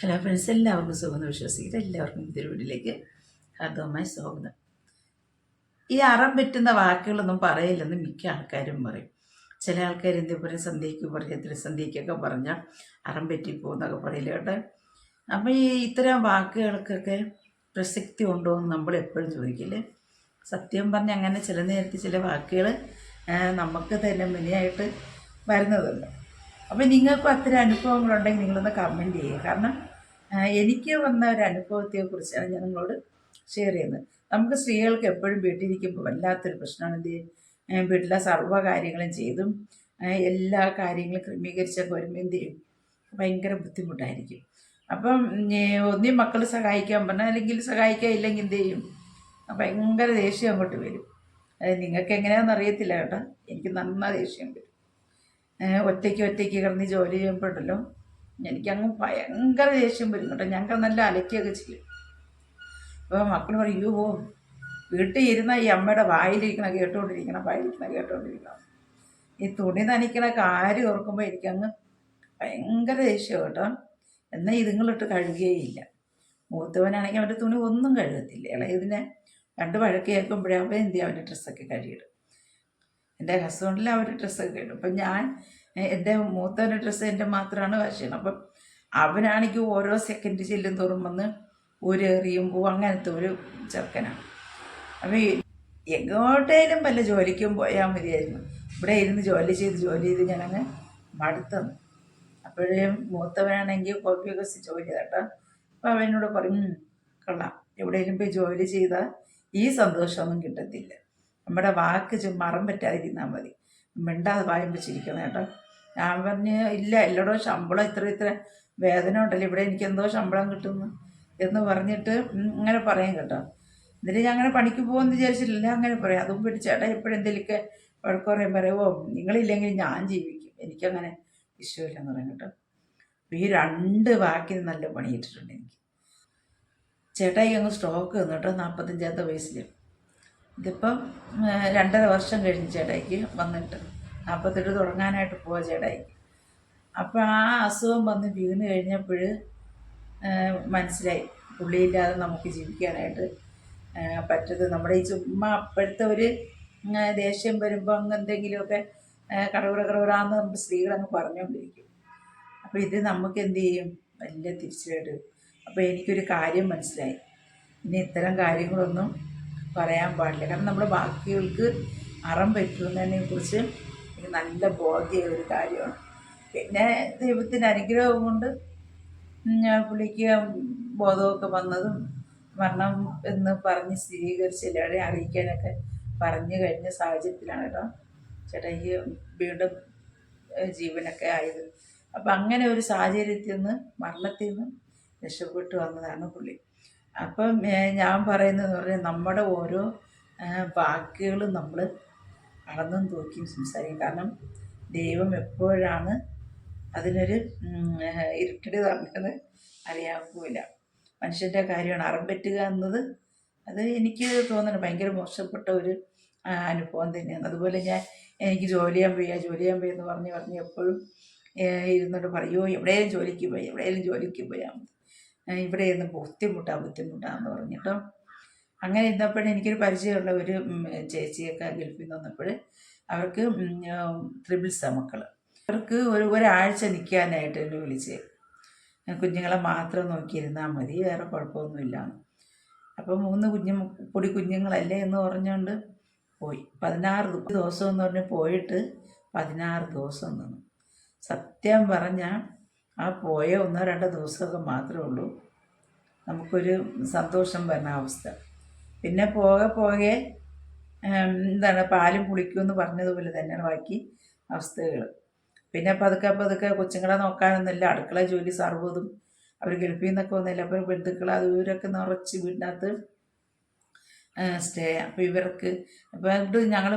Hello friends എല്ലാവർക്കും സുഖമെന്ന് വിശ്വസിക്കുന്നത് എല്ലാവർക്കും ഇതൊരു വീട്ടിലേക്ക് ഹാർദവമായി സ്വാഗതം. ഈ അറം പറ്റുന്ന വാക്കുകളൊന്നും പറയില്ലെന്ന് മിക്ക ആൾക്കാരും പറയും. ചില ആൾക്കാർ എന്ത് പറയും? സന്ധ്യയ്ക്ക് പറയും ത്രിസന്ധ്യയ്ക്കൊക്കെ പറഞ്ഞാൽ അറം പറ്റിപ്പോന്നൊക്കെ പറയില്ല കേട്ടോ. അപ്പം ഈ ഇത്തരം വാക്കുകൾക്കൊക്കെ പ്രസക്തി ഉണ്ടോ എന്ന് നമ്മൾ എപ്പോഴും ചോദിക്കില്ലേ? സത്യം പറഞ്ഞ് അങ്ങനെ ചില നേരത്തെ ചില വാക്കുകൾ നമുക്ക് തന്നെ മിനിയായിട്ട് വരുന്നതുണ്ട് അപ്പം നിങ്ങൾക്കും അത്തരം അനുഭവങ്ങളുണ്ടെങ്കിൽ നിങ്ങളൊന്ന് കമന്റ് ചെയ്യുക. കാരണം എനിക്ക് വന്ന ഒരു അനുഭവത്തെക്കുറിച്ചാണ് ഞാൻ നിങ്ങളോട് ഷെയർ ചെയ്യുന്നത്. നമുക്ക് സ്ത്രീകൾക്ക് എപ്പോഴും വീട്ടിലിരിക്കുമ്പോൾ വല്ലാത്തൊരു പ്രശ്നമാണ് എന്ത് വീട്ടിലെ സർവകാര്യങ്ങളും ചെയ്തും എല്ലാ കാര്യങ്ങളും ക്രമീകരിച്ചൊക്കെ വരുമ്പോൾ എന്ത് ചെയ്യും? ഭയങ്കര ബുദ്ധിമുട്ടായിരിക്കും. അപ്പം ഒന്നേ മക്കൾ സഹായിക്കാൻ പറഞ്ഞാൽ അല്ലെങ്കിൽ സഹായിക്കാൻ ഇല്ലെങ്കിൽ എന്ത് ചെയ്യും? ഭയങ്കര ദേഷ്യം അങ്ങോട്ട് വരും. നിങ്ങൾക്ക് എങ്ങനെയാണെന്ന് അറിയത്തില്ല കേട്ടോ. എനിക്ക് നന്നാ ദേഷ്യം വരും. ഒറ്റയ്ക്ക് ഒറ്റയ്ക്ക് കിടന്ന് ജോലി ചെയ്യുമ്പോഴല്ലോ എനിക്കങ്ങ് ഭയങ്കര ദേഷ്യം വരും കേട്ടോ. ഞങ്ങൾ നല്ല അലക്കിയൊക്കെ ചെയ്യും. അപ്പോൾ മക്കൾ പറയും "അയ്യോ വീട്ടിൽ ഇരുന്ന ഈ അമ്മയുടെ വായിലിരിക്കണ കേട്ടുകൊണ്ടിരിക്കണം വായിലിരിക്കണ കേട്ടുകൊണ്ടിരിക്കണം. ഈ തുണി നനയ്ക്കണ കാര്യം ഓർക്കുമ്പോൾ എനിക്കങ്ങ് ഭയങ്കര ദേഷ്യം കേട്ടോ. എന്നാൽ ഇതുങ്ങളിട്ട് കഴുകുകയില്ല. മൂത്തവനാണെങ്കിൽ അവന്റെ തുണി ഒന്നും കഴുകത്തില്ല. ഇളയതിനെ രണ്ട് വഴക്ക് കേൾക്കുമ്പോഴേ എന്ത് ചെയ്യും അവന്റെ ഡ്രസ്സൊക്കെ കഴുകിയിടും. എന്റെ ഹസ്ബൻഡിൽ അവർ ഡ്രസ്സൊക്കെ ഇടും അപ്പം ഞാൻ എന്റെ മൂത്തവന്റെ ഡ്രസ്സ് എന്റെ മാത്രമാണ് വാഷ് ചെയ്യണം അപ്പം അവനാണെങ്കിൽ ഓരോ സെക്കൻഡ് ചെല്ലും തോറും വന്ന് ഒരു പോവും അങ്ങനത്തെ ഒരു ചെറുക്കനാണ്. അപ്പോൾ എങ്ങോട്ടേലും വല്ല ജോലിക്കും പോയാൽ മതിയായിരുന്നു. ഇവിടെ ഇരുന്ന് ജോലി ചെയ്ത് ജോലി ചെയ്ത് ഞാനങ്ങ് മടുത്തന്നു അപ്പോഴേ മൂത്തവനാണെങ്കിൽ കോപ്പിയൊക്കെ ജോലി ചെയ്തട്ടോ അപ്പോൾ അവനോട് പറയും "ഉം, കൊള്ളാം. എവിടെയെങ്കിലും പോയി ജോലി ചെയ്താൽ ഈ സന്തോഷമൊന്നും കിട്ടത്തില്ല. നമ്മുടെ വാക്ക് മറം പറ്റാതിരുന്നാൽ മതി. മിണ്ടാതെ വായും വെച്ചിരിക്കണം കേട്ടോ. ഞാൻ പറഞ്ഞ് ഇല്ല എല്ലാടോ ശമ്പളം ഇത്ര ഇത്ര വേദന ഉണ്ടല്ലോ. ഇവിടെ എനിക്ക് എന്തോ ശമ്പളം കിട്ടുന്നു. എന്ന് പറഞ്ഞിട്ട് അങ്ങനെ പറയും കേട്ടോ. എന്നിട്ട് ഞാൻ അങ്ങനെ പണിക്ക് പോകുമെന്ന് വിചാരിച്ചിട്ടില്ല. അങ്ങനെ പറയാം. അതും പിടിച്ചേട്ടാ എപ്പോഴും എന്തെങ്കിലുമൊക്കെ വഴക്ക് പറയും. പറയുമോ നിങ്ങളില്ലെങ്കിൽ ഞാൻ ജീവിക്കും. എനിക്കങ്ങനെ വിശ്വമില്ലെന്ന് പറയും കേട്ടോ. ഈ രണ്ട് വാക്കിന് നല്ല പണിയിട്ടിട്ടുണ്ട് എനിക്ക്. ചേട്ടായി അങ്ങ് സ്റ്റോക്ക് തന്നു കേട്ടോ. നാൽപ്പത്തഞ്ചാമത്തെ വയസ്സിൽ ഇതിപ്പം രണ്ടര വർഷം കഴിഞ്ഞ് ചേട്ടായിക്ക് വന്നിട്ട്. നാൽപ്പത്തെട്ട് തുടങ്ങാനായിട്ട് പോവാ ചേട്ടായിക്ക്. അപ്പോൾ ആ അസുഖം വന്ന് വീണ് കഴിഞ്ഞപ്പോൾ മനസ്സിലായി. പുള്ളിയില്ലാതെ നമുക്ക് ജീവിക്കാനായിട്ട് പറ്റത്. നമ്മുടെ ഈ ചുമ്മാ അപ്പോഴത്തെ ഒരു ദേഷ്യം വരുമ്പോൾ അങ്ങ് എന്തെങ്കിലുമൊക്കെ കടകുട കടകുറ കടകുറാന്ന് നമുക്ക് സ്ത്രീകളങ്ങ് പറഞ്ഞുകൊണ്ടിരിക്കും അപ്പോൾ ഇത് നമുക്ക് എന്ത് ചെയ്യും? വലിയ തിരിച്ചടി. അപ്പോൾ എനിക്കൊരു കാര്യം മനസ്സിലായി. ഇനി ഇത്തരം കാര്യങ്ങളൊന്നും പറയാൻ പാടില്ല. കാരണം നമ്മൾ ബാക്കികൾക്ക് അറം പറ്റുന്നതിനെ കുറിച്ച് എനിക്ക് നല്ല ബോധ്യ ഒരു കാര്യമാണ്. പിന്നെ ദൈവത്തിന്റെ അനുഗ്രഹം കൊണ്ട് ഞാൻ പുള്ളിക്ക് ബോധമൊക്കെ വന്നതും മരണം എന്ന് പറഞ്ഞ് സ്ഥിരീകരിച്ച് എല്ലാവരെയും അറിയിക്കാനൊക്കെ പറഞ്ഞു കഴിഞ്ഞ സാഹചര്യത്തിലാണ് കേട്ടോ. ചേട്ടായിക്ക് വീണ്ടും ഏഹ് ജീവനൊക്കെ ആയത്. അപ്പം അങ്ങനെ ഒരു സാഹചര്യത്തിൽ നിന്ന് മരണത്തിൽ നിന്ന് രക്ഷപ്പെട്ടു വന്നതാണ് പുള്ളി. അപ്പം ഞാൻ പറയുന്നതെന്ന് പറഞ്ഞാൽ നമ്മുടെ ഓരോ വാക്കുകളും നമ്മൾ അളന്നും തൂക്കിയും സംസാരിക്കും. കാരണം ദൈവം എപ്പോഴാണ് അതിനൊരു ഇരുട്ടടി തന്നത് അറിയാക്കൂല മനുഷ്യന്റെ കാര്യമാണ്. അറം പറ്റുക എന്നത് അത് എനിക്ക് തോന്നുന്നു ഭയങ്കര മോശപ്പെട്ട ഒരു അനുഭവം തന്നെയാണ്. അതുപോലെ ഞാൻ എനിക്ക് ജോലി ചെയ്യാൻ വയ്യ ജോലി ചെയ്യാൻ പോയി എന്ന് പറഞ്ഞ് പറഞ്ഞ് എപ്പോഴും ഇരുന്നിട്ട് പറയുമോ എവിടെയും ജോലിക്ക് പോയി എവിടെയും ജോലിക്ക് പോയാൽ ഇവിടെ ഇരുന്ന് ബുദ്ധിമുട്ടാ ബുദ്ധിമുട്ടാന്ന് പറഞ്ഞിട്ടോ അങ്ങനെ ഇരുന്നപ്പോഴും എനിക്കൊരു പരിചയമുള്ള ഒരു ചേച്ചിയൊക്കെ ഗൾഫിൽ നിന്ന് വന്നപ്പോൾ അവർക്ക് ത്രിബിൾസാ മക്കൾ അവർക്ക് ഒരു ഒരാഴ്ച നിൽക്കാനായിട്ട് എന്നെ വിളിച്ച്. കുഞ്ഞുങ്ങളെ മാത്രം നോക്കിയിരുന്നാൽ മതി വേറെ കുഴപ്പമൊന്നുമില്ല അപ്പോൾ മൂന്ന് കുഞ്ഞു പൊടി കുഞ്ഞുങ്ങളല്ലേ എന്ന് പറഞ്ഞുകൊണ്ട് പോയി. പതിനാറ് ദിവസം എന്ന് പറഞ്ഞ് പോയിട്ട് പതിനാറ് ദിവസം നിന്നു. സത്യം പറഞ്ഞാൽ ആ പോയ ഒന്നോ രണ്ടോ ദിവസമൊക്കെ മാത്രമേ ഉള്ളൂ. നമുക്കൊരു സന്തോഷം വരുന്ന അവസ്ഥ. പിന്നെ പോകെ പോകെ എന്താണ് പാലും പുളിക്കുമെന്ന് പറഞ്ഞതുപോലെ തന്നെയാണ് ബാക്കി അവസ്ഥകൾ. പിന്നെ പതുക്കെ പതുക്കെ കൊച്ചുങ്ങളെ നോക്കാനൊന്നുമില്ല. അടുക്കള ജോലി സർവതും അവർ ഗൾഫിൽ നിന്നൊക്കെ വന്നില്ല അപ്പോൾ ബന്ധുക്കൾ ഇവരൊക്കെ നിറച്ച് വീടിനകത്ത് സ്റ്റേ. അപ്പോൾ ഇവർക്ക് അപ്പോൾ ഇവിടെ ഞങ്ങൾ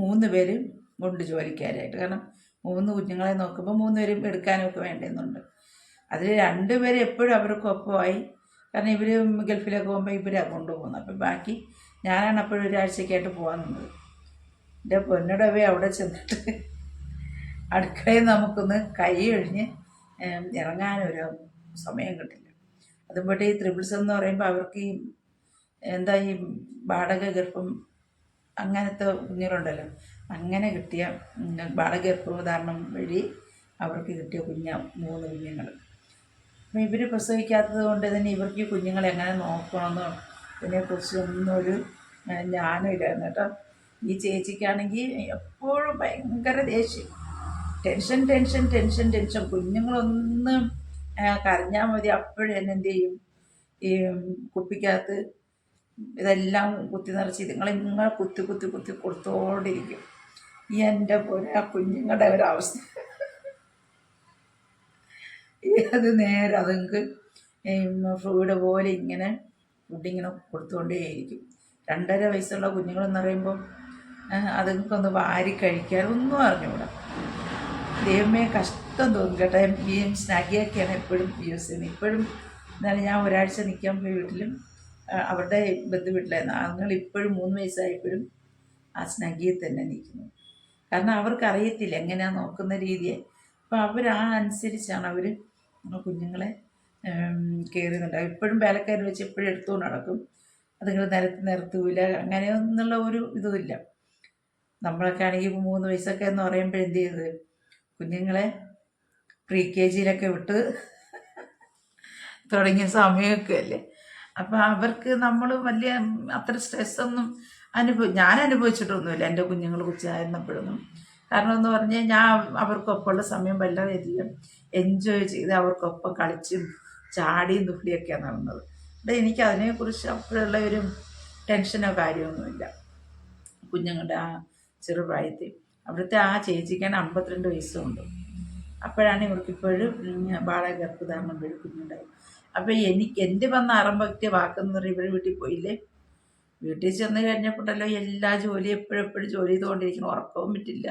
മൂന്ന് പേരും ഉണ്ട് ജോലിക്കാരായിട്ട്. കാരണം മൂന്ന് കുഞ്ഞുങ്ങളെ നോക്കുമ്പോൾ മൂന്ന് പേരും എടുക്കാനൊക്കെ വേണ്ടുന്നുണ്ട് അതിൽ രണ്ട് പേര് എപ്പോഴും അവർക്ക് ഒപ്പമായി കാരണം ഇവർ ഗൾഫിലൊക്കെ പോകുമ്പോൾ ഇവരാണ് കൊണ്ടുപോകുന്നത്. അപ്പം ബാക്കി ഞാനാണ് അപ്പോഴും ഒരാഴ്ചക്കായിട്ട് പോകാൻ നിന്നത്. എന്റെ പൊന്നടവേ അവിടെ ചെന്നിട്ട് അടുക്കളയിൽ നമുക്കൊന്ന് കൈ ഒഴിഞ്ഞ് ഇറങ്ങാനൊരു സമയം കിട്ടില്ല. അതുപോലെ ഈ ത്രിപിൾസ് എന്ന് പറയുമ്പോൾ അവർക്ക് ഈ എന്താ ഈ വാടക ഗർഭം അങ്ങനത്തെ കുഞ്ഞുങ്ങളുണ്ടല്ലോ അങ്ങനെ കിട്ടിയ വാടക ഗർഭധാരണം വഴി അവർക്ക് കിട്ടിയ കുഞ്ഞ മൂന്ന് കുഞ്ഞുങ്ങൾ ഇവർ പ്രസവിക്കാത്തത് കൊണ്ട് തന്നെ ഇവർക്ക് കുഞ്ഞുങ്ങളെ എങ്ങനെ നോക്കണമെന്നോ ഇതിനെക്കുറിച്ച് ഒന്നും ഒരു ഏഹ്, ജ്ഞാനമില്ലായിരുന്നു കേട്ടോ. ഈ ചേച്ചിക്കാണെങ്കിൽ എപ്പോഴും ഭയങ്കര ദേഷ്യം. Tension tension tension tension. കുഞ്ഞുങ്ങളൊന്നും കരഞ്ഞാൽ മതി. അപ്പോഴും എന്നെ എന്ത് ചെയ്യും? ഈ കുപ്പിക്കകത്ത് ഇതെല്ലാം കുത്തി നിറച്ച് ഇതുങ്ങളിങ്ങനെ കുത്തി കുത്തി കുത്തി കൊടുത്തോണ്ടിരിക്കും. ഈ എന്റെ പോലെ ആ കുഞ്ഞുങ്ങളുടെ ഒരവസ്ഥ. അത് നേരെ അതുങ്ങൾക്ക് ഫ്രൂയുടെ പോലെ ഇങ്ങനെ ഫുഡ് ഇങ്ങനെ കൊടുത്തുകൊണ്ടേയിരിക്കും. രണ്ടര വയസ്സുള്ള കുഞ്ഞുങ്ങളെന്ന് പറയുമ്പോൾ അതുങ്ങൾക്കൊന്ന് വാരി കഴിക്കാൻ ഒന്നും അറിഞ്ഞുകൂടാ ദൈവമേ കഷ്ടം തോന്നും കേട്ടോ. ഈ സ്നാഗിയൊക്കെയാണ് എപ്പോഴും യൂസ് ചെയ്യുന്നത്. ഇപ്പോഴും എന്നാലും ഞാൻ ഒരാഴ്ച നിൽക്കാൻ പോയി വീട്ടിലും അവരുടെ ബന്ധു വീട്ടിലായിരുന്നു. അതുങ്ങൾ ഇപ്പോഴും മൂന്ന് വയസ്സായപ്പോഴും ആ സ്നഗിയിൽ തന്നെ നിൽക്കുന്നു. കാരണം അവർക്കറിയത്തില്ല എങ്ങനെയാണ് നോക്കുന്ന രീതിയെ. അപ്പോൾ അവർ ആ അനുസരിച്ചാണ് അവർ കുഞ്ഞുങ്ങളെ കയറുന്നുണ്ടാവും ഇപ്പോഴും വേലക്കാർ വെച്ച് എപ്പോഴും എടുത്തുകൊണ്ട് നടക്കും. അതുങ്ങൾ നിരത്ത് അങ്ങനെ ഒന്നുള്ള ഒരു ഇതുമില്ല നമ്മളൊക്കെ ആണെങ്കിൽ മൂന്ന് വയസ്സൊക്കെ എന്ന് പറയുമ്പോൾ എന്ത് ചെയ്തത് കുഞ്ഞുങ്ങളെ പ്രീ കെ ജിയിലൊക്കെ വിട്ട് തുടങ്ങിയ സമയമൊക്കെ അല്ലേ അപ്പം അവർക്ക് നമ്മൾ വലിയ അത്ര സ്ട്രെസ്സൊന്നും അനുഭവ ഞാൻ അനുഭവിച്ചിട്ടൊന്നുമില്ല. എന്റെ കുഞ്ഞുങ്ങൾ കൊച്ചായിരുന്നപ്പോഴൊന്നും കാരണം എന്ന് പറഞ്ഞാൽ ഞാൻ അവർക്കൊപ്പമുള്ള സമയം വല്ലാതെ എല്ലാം എൻജോയ് ചെയ്ത് അവർക്കൊപ്പം കളിച്ചും ചാടിയും തുള്ളിയൊക്കെയാണ് നടന്നത്. ഇവിടെ എനിക്ക് അതിനെക്കുറിച്ച് അപ്പോഴുള്ള ഒരു ടെൻഷനോ കാര്യമൊന്നുമില്ല. കുഞ്ഞുങ്ങളുടെ ആ ചെറുപ്രായത്തിൽ അവിടുത്തെ ആ ചേച്ചിക്കാണ് അമ്പത്തിരണ്ട് വയസ്സുണ്ട്. അപ്പോഴാണ് ഇവർക്ക് ഇപ്പോഴും ബാള ഗർഭധാരണം വഴി കുഞ്ഞുണ്ടായി അപ്പോൾ എനിക്ക് എന്റെ വന്ന അറമ്പക്റ്റിയ വാക്കെന്ന് പറയുമ്പോൾ ഇവർ വീട്ടിൽ പോയില്ലേ? വീട്ടിൽ ചെന്ന് കഴിഞ്ഞപ്പോഴല്ലോ എല്ലാ ജോലിയും എപ്പോഴും എപ്പോഴും ജോലി ചെയ്തുകൊണ്ടിരിക്കണം ഉറക്കവും പറ്റില്ല.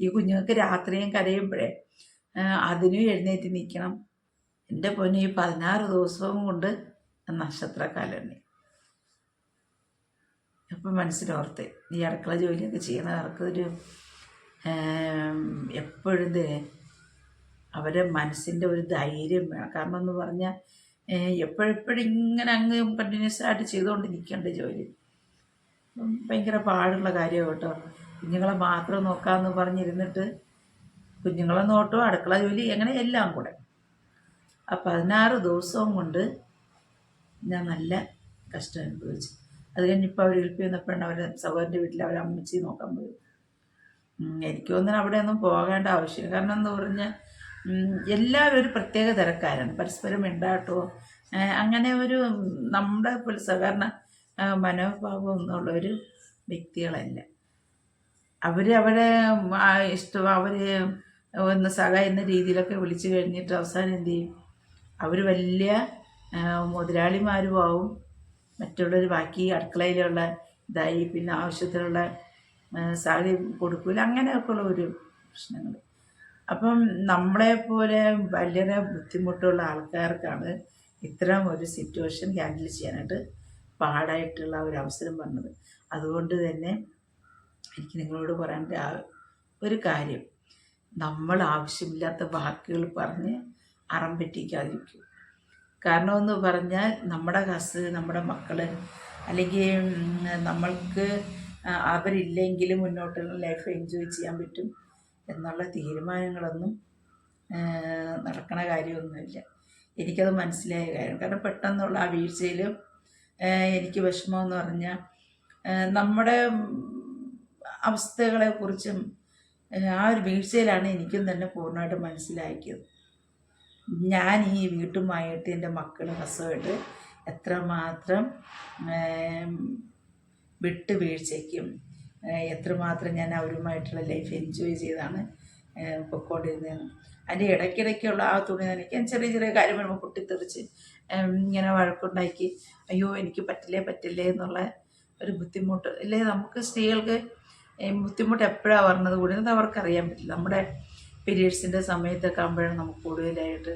ഈ കുഞ്ഞുങ്ങൾക്ക് രാത്രിയും കരയുമ്പോഴേ അതിനും എഴുന്നേറ്റ് നിൽക്കണം. എന്റെ പൊന്നു ഈ പതിനാറ് ദിവസവും കൊണ്ട് നക്ഷത്രക്കാലുണ്ട് അപ്പം മനസ്സിലോർത്ത് ഈ അടുക്കള ജോലിയൊക്കെ ചെയ്യണ ഒരു എപ്പോഴും അവരെ മനസ്സിന്റെ ഒരു ധൈര്യം വേണം. കാരണം എന്ന് പറഞ്ഞാൽ എപ്പോഴെപ്പോഴും ഇങ്ങനെ അങ്ങ് കണ്ടിന്യൂസ് ആയിട്ട് ചെയ്തുകൊണ്ട് നിൽക്കേണ്ട ജോലി. ഭയങ്കര പാടുള്ള കാര്യമാണ് കേട്ടോ. കുഞ്ഞുങ്ങളെ മാത്രം നോക്കാമെന്ന് പറഞ്ഞിരുന്നിട്ട് കുഞ്ഞുങ്ങളെ നോട്ടോ അടുക്കള ജോലി അങ്ങനെ എല്ലാം കൂടെ. ആ പതിനാറ് ദിവസവും കൊണ്ട് ഞാൻ നല്ല കഷ്ടം അനുഭവിച്ചു. അത് കഴിഞ്ഞിപ്പോൾ അവർ ഹെൽപ്പ് ചെയ്യുന്നപ്പോഴാണ് അവരെ സഹോദരന്റെ വീട്ടിൽ അവരെ അമ്മച്ചി നോക്കാൻ പോയി എനിക്ക് അവിടെ ഒന്നും പോകേണ്ട ആവശ്യം കാരണം എന്ന് പറഞ്ഞാൽ എല്ലാവരും ഒരു പ്രത്യേക തരക്കാരാണ് പരസ്പരം ഉണ്ടാട്ടോ അങ്ങനെ ഒരു നമ്മുടെ സഹകരണ മനോഭാവം എന്നുള്ളൊരു വ്യക്തികളല്ല. അവർ അവരെ ഇഷ്ടം അവർ ഒന്ന് സഹ എന്ന രീതിയിലൊക്കെ വിളിച്ചു കഴിഞ്ഞിട്ട് അവസാനം എന്ത് ചെയ്യും? അവർ വലിയ മുതലാളിമാരും ആവും മറ്റുള്ളവർ ബാക്കി അടുക്കളയിലുള്ള ഇതായി പിന്നെ ആവശ്യത്തിനുള്ള ആ, കൊടുക്കില്ല അങ്ങനെയൊക്കെ അങ്ങനെയൊക്കെയുള്ള ഒരു പ്രശ്നങ്ങൾ അപ്പം നമ്മളെപ്പോലെ വലിയ ബുദ്ധിമുട്ടുള്ള ആൾക്കാർക്കാണ് ഇത്തരം ഒരു സിറ്റുവേഷൻ ഹാൻഡിൽ ചെയ്യാനായിട്ട് പാടായിട്ടുള്ള ഒരു അവസരം വന്നത്. അതുകൊണ്ട് തന്നെ എനിക്ക് നിങ്ങളോട് പറയേണ്ട ഒരു കാര്യം. നമ്മൾ ആവശ്യമില്ലാത്ത വാക്കുകൾ പറഞ്ഞ് അറം പറ്റിക്കാതിരിക്കും. കാരണം എന്ന് പറഞ്ഞാൽ നമ്മുടെ കസ് നമ്മുടെ മക്കൾ അല്ലെങ്കിൽ നമ്മൾക്ക് അവരില്ലെങ്കിൽ മുന്നോട്ടുള്ള ലൈഫ് എൻജോയ് ചെയ്യാൻ പറ്റും എന്നുള്ള തീരുമാനങ്ങളൊന്നും നടക്കണ കാര്യമൊന്നുമില്ല. എനിക്കത് മനസ്സിലായ കാര്യം. കാരണം പെട്ടെന്നുള്ള ആ വീഴ്ചയിലും എനിക്ക് വിഷമമെന്ന് പറഞ്ഞാൽ നമ്മുടെ അവസ്ഥകളെക്കുറിച്ചും ആ, ഒരു വീഴ്ചയിലാണ് എനിക്കും തന്നെ പൂർണമായിട്ട് മനസ്സിലാക്കിയത്. ഞാൻ ഈ വീട്ടുമായിട്ട് എന്റെ മക്കളും ഹസ്സുമായിട്ട് എത്രമാത്രം ഏം, വിട്ട് വീഴ്ചയ്ക്കും എത്രമാത്രം ഞാൻ അവരുമായിട്ടുള്ള ലൈഫ് എൻജോയ് ചെയ്താണ് പൊക്കോണ്ടിരുന്നത് അതിന്റെ ഇടയ്ക്കിടയ്ക്കുള്ള ആ തുണി നനയ്ക്കാൻ ചെറിയ ചെറിയ കാര്യം വരുമ്പോൾ പൊട്ടിത്തെറിച്ച് ഇങ്ങനെ വഴക്കുണ്ടാക്കി അയ്യോ എനിക്ക് പറ്റില്ലേ പറ്റില്ലേ എന്നുള്ള ഒരു ബുദ്ധിമുട്ട്. ഇല്ലേ നമുക്ക് സ്ത്രീകൾക്ക് ബുദ്ധിമുട്ട് എപ്പോഴാണ് വരുന്നത് കൂടുന്നത് അവർക്കറിയാൻ പറ്റില്ല. നമ്മുടെ പീരീഡ്സിന്റെ സമയത്തൊക്കെ ആകുമ്പോഴാണ് നമുക്ക് കൂടുതലായിട്ട്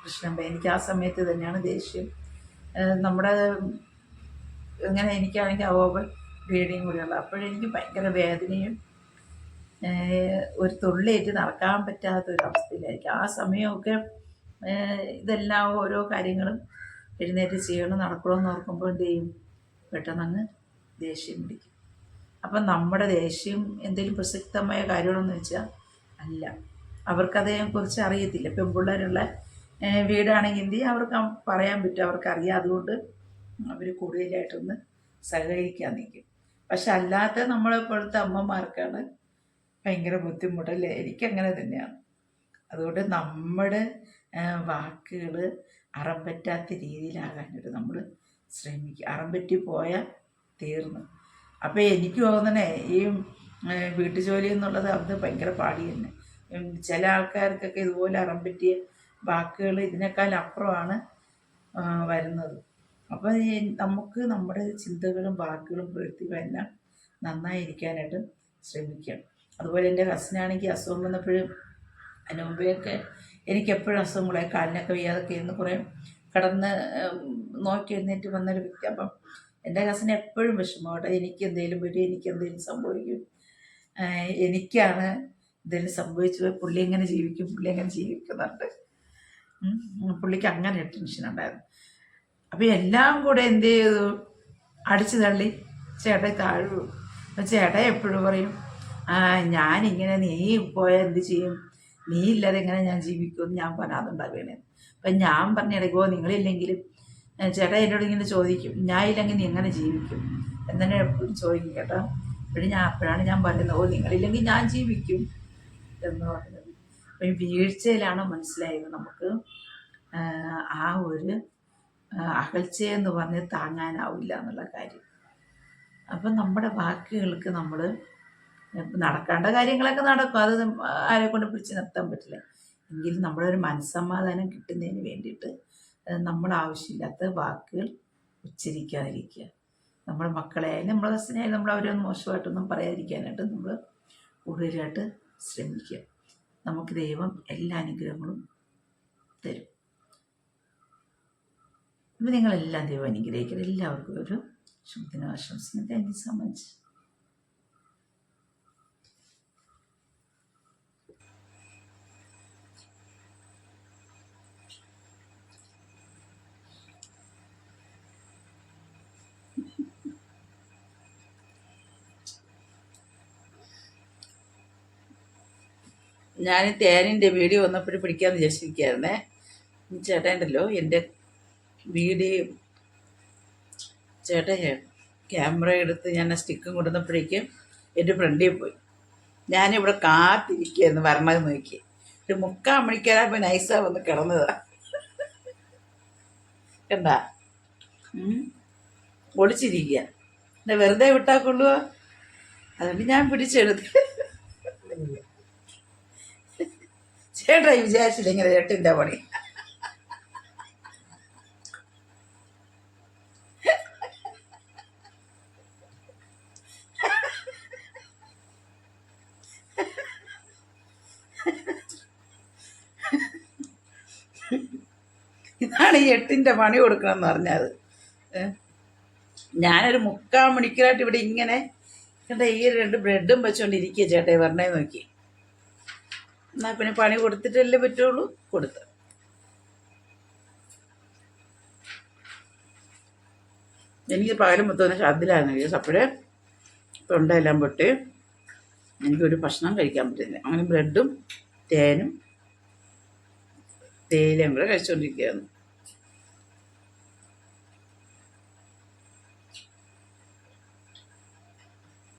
പ്രശ്നം. എനിക്ക് ആ സമയത്ത് തന്നെയാണ് ദേഷ്യം. നമ്മുടെ ഇങ്ങനെ എനിക്കാണെങ്കിൽ ഓവർ ബ്ലീഡിങ് കൂടിയുള്ള. അപ്പോഴെനിക്ക് ഭയങ്കര വേദനയും ഒരു തുള്ളിയേറ്റ് നടക്കാൻ പറ്റാത്ത ഒരു അവസ്ഥയിലായിരിക്കും. ആ സമയമൊക്കെ ഇതെല്ലാം ഓരോ കാര്യങ്ങളും എഴുന്നേറ്റ് ചെയ്യണം നടക്കണമെന്ന് ഓർക്കുമ്പോൾ എന്ത് ചെയ്യും? പെട്ടെന്ന് അങ്ങ് ദേഷ്യം പിടിക്കും. അപ്പം നമ്മുടെ ദേഷ്യം എന്തെങ്കിലും പ്രസക്തമായ കാര്യമാണെന്ന് വെച്ചാൽ അല്ല. അവർക്കതേക്കുറിച്ച് അറിയത്തില്ല. പെൺപിള്ളേരുള്ള വീടാണെങ്കിൽ എന്ത് അവർക്ക് പറയാൻ പറ്റും. അവർക്കറിയാം അതുകൊണ്ട് അവർ കൂടുതലായിട്ടൊന്ന് സഹകരിക്കാൻ നിൽക്കും പക്ഷെ അല്ലാത്ത നമ്മളെപ്പോഴത്തെ അമ്മമാർക്കാണ് ഭയങ്കര ബുദ്ധിമുട്ടല്ലേ എനിക്കങ്ങനെ തന്നെയാണ്. അതുകൊണ്ട് നമ്മുടെ വാക്കുകൾ അറം പറ്റാത്ത രീതിയിലാകാനായിട്ട് നമ്മൾ ശ്രമിക്കുക അറം പറ്റി പോയാൽ തീർന്നു. അപ്പോൾ എനിക്ക് തോന്നണേ ഈ വീട്ടു വീട്ടുജോലി എന്നുള്ളത് അത് ഭയങ്കര പാടി തന്നെ. ചില ആൾക്കാർക്കൊക്കെ ഇതുപോലെ അറം പറ്റിയ വാക്കുകൾ ഇതിനേക്കാൾ അപ്പുറമാണ് വരുന്നത്. അപ്പോൾ നമുക്ക് നമ്മുടെ ചിന്തകളും വാക്കുകളും പ്രവൃത്തികളും എല്ലാം നന്നായിരിക്കാനായിട്ട് ശ്രമിക്കാം. അതുപോലെ എന്റെ ഹസ്ബൻഡാണെങ്കിൽ അസുഖം വന്നപ്പോഴും അതിന് മുമ്പെയൊക്കെ എനിക്ക് എപ്പോഴും അസുഖങ്ങളെ കാലിനൊക്കെ വയ്യാതൊക്കെ ഇരുന്ന് കുറേ കടന്ന് നോക്കി എഴുന്നേറ്റ് വന്നൊരു വ്യക്തി. അപ്പം എന്റെ കസിന് എപ്പോഴും വിഷമമാട്ടെ എനിക്ക് എന്തെങ്കിലും വരും എനിക്ക് എന്തെങ്കിലും സംഭവിക്കും എനിക്കാണ് എന്തെങ്കിലും സംഭവിച്ചു പുള്ളി എങ്ങനെ ജീവിക്കും? പുള്ളി എങ്ങനെ ജീവിക്കുന്നുണ്ട്? പുള്ളിക്ക് അങ്ങനെ ടെൻഷൻ ഉണ്ടായിരുന്നു. അപ്പോൾ എല്ലാം കൂടെ എന്ത് ചെയ്തു? അടിച്ചു തള്ളി. ചേട്ടൻ താഴു ചേട്ടൻ എപ്പോഴും പറയും ഞാനിങ്ങനെ നീ പോയാൽ എന്ത് ചെയ്യും? നീ ഇല്ലാതെ എങ്ങനെ ഞാൻ ജീവിക്കുമെന്ന് ഞാൻ പറയാതുണ്ടാകണേ അപ്പം ഞാൻ പറഞ്ഞിടയ്ക്കോ നിങ്ങളില്ലെങ്കിലും ചേട്ടാ എന്നോട് ഇങ്ങനെ ചോദിക്കും ഞാൻ ഇല്ലെങ്കിൽ നീ എങ്ങനെ ജീവിക്കും? എന്നെ എപ്പോഴും ചോദിക്കും കേട്ടോ. അപ്പോഴും ഞാൻ അപ്പോഴാണ് ഞാൻ പറയുന്നത് ഓ നിങ്ങളില്ലെങ്കിൽ ഞാൻ ജീവിക്കും. എന്ന് പറയുന്നത് അപ്പം വീഴ്ചയിലാണ് മനസ്സിലായത് നമുക്ക്? ആ, ഒരു അകൽച്ചയെന്ന് പറഞ്ഞ് താങ്ങാനാവില്ല എന്നുള്ള കാര്യം. അപ്പം നമ്മുടെ വാക്കുകൾക്ക് നമ്മൾ നടക്കേണ്ട കാര്യങ്ങളൊക്കെ നടക്കും. അത് ആരെ കൊണ്ട് പിടിച്ച് നിർത്താൻ പറ്റില്ല. എങ്കിലും നമ്മുടെ ഒരു മനസ്സമാധാനം കിട്ടുന്നതിന് വേണ്ടിയിട്ട് നമ്മൾ ആവശ്യമില്ലാത്ത വാക്കുകൾ ഉച്ചരിക്കാതിരിക്കുക. നമ്മുടെ മക്കളെ ആയാലും നമ്മുടെ ഹസ്ബൻഡായാലും നമ്മൾ അവരൊന്നും മോശമായിട്ടൊന്നും പറയാതിരിക്കാനായിട്ട് നമ്മൾ കൂടുതലായിട്ട് ശ്രമിക്കുക. നമുക്ക് ദൈവം എല്ലാ അനുഗ്രഹങ്ങളും തരും. അപ്പോൾ നിങ്ങളെല്ലാം ദൈവം അനുഗ്രഹിക്കുക എല്ലാവർക്കും ഒരു ശുഭദിനം ആശംസിക്കുന്നു താങ്ക് യു സോ മച്ച് ഞാൻ തേനിന്റെ വീഡിയോ വന്നപ്പോഴും പിടിക്കാമെന്ന് വിചാരിച്ചിരിക്കുകയായിരുന്നേ ചേട്ടനുണ്ടല്ലോ എന്റെ വീഡിയോ ചേട്ടൻ ക്യാമറ എടുത്ത് ഞാൻ ആ സ്റ്റിക്കും കൊണ്ടുവന്നപ്പോഴേക്കും എന്റെ ഫ്രണ്ടിൽ പോയി. ഞാനിവിടെ കാത്തിരിക്കുകയായിരുന്നു വരണത് നോക്കി. ഒരു മുക്കാൽ മണിക്കൂറാകുമ്പോൾ നൈസാ വന്ന് കിടന്നതാ. കണ്ടാ. ഒളിച്ചിരിക്കുക എന്നെ വെറുതെ വിട്ടാൽ കൊള്ളുക അതുകൊണ്ട് ഞാൻ പിടിച്ചെടുത്ത്. ചേട്ടാ വിചാരിച്ചില്ല ഇങ്ങനെ ചേട്ടന്റെ പണി. ഇതാണ് ഈ എട്ടിന്റെ പണി കൊടുക്കണമെന്ന് പറഞ്ഞത്. ഏ? ഞാനൊരു മുക്കാൽ മണിക്കൂറായിട്ട് ഇവിടെ ഇങ്ങനെ എന്റെ ഈ രണ്ട് ബ്രെഡും വെച്ചുകൊണ്ടിരിക്കുക ചേട്ടാ പറഞ്ഞേ നോക്കി. എന്നാൽ പിന്നെ പണി കൊടുത്തിട്ടല്ലേ പറ്റുള്ളൂ? കൊടുത്ത്. എനിക്ക് പകരം മൊത്തം ഛർദിലായിരുന്നു കേസ് അപ്പോഴേ തൊണ്ടയെല്ലാം പൊട്ടി. എനിക്കൊരു ഭക്ഷണം കഴിക്കാൻ പറ്റുന്നില്ല അങ്ങനെ ബ്രെഡും തേനും തേയിലയും കൂടെ കഴിച്ചുകൊണ്ടിരിക്കുകയായിരുന്നു